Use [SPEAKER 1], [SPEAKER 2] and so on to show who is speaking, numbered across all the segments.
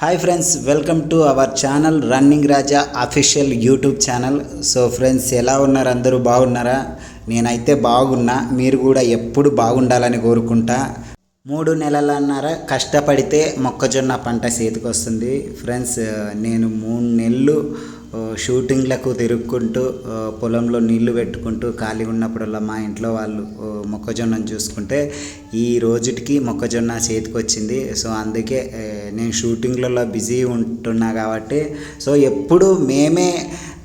[SPEAKER 1] Hi friends welcome to our channel running Raja official YouTube channel so friends ఎలా ఉన్నారు? అందరూ బాగున్నారా? నేనైతే బాగున్నా. మీరు కూడా ఎప్పుడు బాగుండాలని కోరుకుంటా. మూడు నెలలన్నర కష్టపడితే మొక్కజొన్న పంట చేతికి వస్తుంది ఫ్రెండ్స్ నేను మూడు షూటింగ్లకు తిరుక్కుంటూ పొలంలో నీళ్ళు పెట్టుకుంటూ ఖాళీ ఉన్నప్పుడల్లా మా ఇంట్లో వాళ్ళు మొక్కజొన్నను చూసుకుంటే ఈ రోజుటికి మొక్కజొన్న చేతికి వచ్చింది సో అందుకే నేను షూటింగ్లలో బిజీ ఉంటున్నా కాబట్టి సో ఎప్పుడు మేమే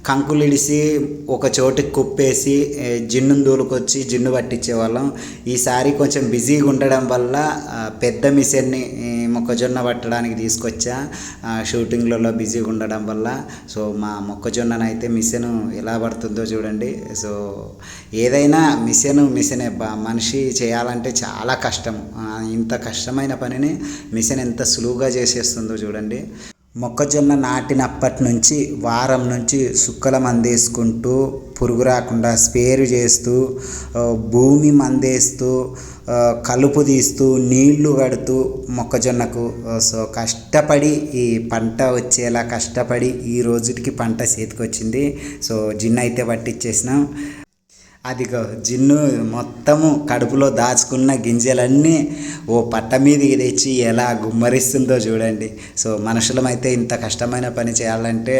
[SPEAKER 1] కంకులిడిసి ఒక చోటుకి కుప్పేసి జిన్ను జిన్నును దూలుకొచ్చి జిన్ను పట్టించే వాళ్ళం ఈసారి కొంచెం బిజీగా ఉండడం వల్ల పెద్ద మిషన్ని మొక్కజొన్న పట్టడానికి తీసుకొచ్చా. షూటింగ్లలో బిజీగా ఉండడం వల్ల. సో మా మొక్కజొన్నను అయితే మిషన్ ఎలా పడుతుందో చూడండి. సో ఏదైనా మిషన్ మిషనే మనిషి చేయాలంటే చాలా కష్టం. ఇంత కష్టమైన పనిని మిషన్ ఎంత సులువుగా చేసేస్తుందో చూడండి. మొక్కజొన్న నాటినప్పటి నుంచి వారం నుంచి సుక్కల మందేసుకుంటూ పురుగు రాకుండా స్పేరు చేస్తూ భూమి మందేస్తూ కలుపు తీస్తూ నీళ్ళు కడుతూ మొక్కజొన్నకు సో కష్టపడి ఈ పంట వచ్చేలా కష్టపడి ఈ రోజుకి పంట చేతికి వచ్చింది సో జిన్ అయితే పట్టించేసినాం. అదిగో జిన్ను మొత్తము కడుపులో దాచుకున్న గింజలన్నీ ఓ పట్ట మీదకి తెచ్చి ఎలా గుమ్మరిస్తుందో చూడండి. సో మనుషులమైతే ఇంత కష్టమైన పని చేయాలంటే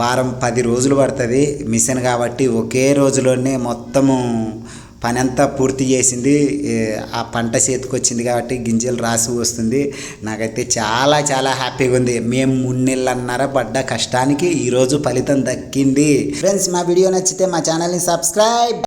[SPEAKER 1] వారం పది రోజులు పడుతుంది మిషన్ కాబట్టి ఒకే రోజులోనే మొత్తము పని అంతా పూర్తి చేసింది. ఆ పంట చేతికి వచ్చింది కాబట్టి గింజలు రాసి వస్తుంది. నాకైతే చాలా చాలా హ్యాపీగా ఉంది. మేము మున్నెళ్ళన్నర పడ్డ కష్టానికి ఈరోజు ఫలితం దక్కింది. ఫ్రెండ్స్ మా వీడియో నచ్చితే మా ఛానల్ని సబ్స్క్రైబ్.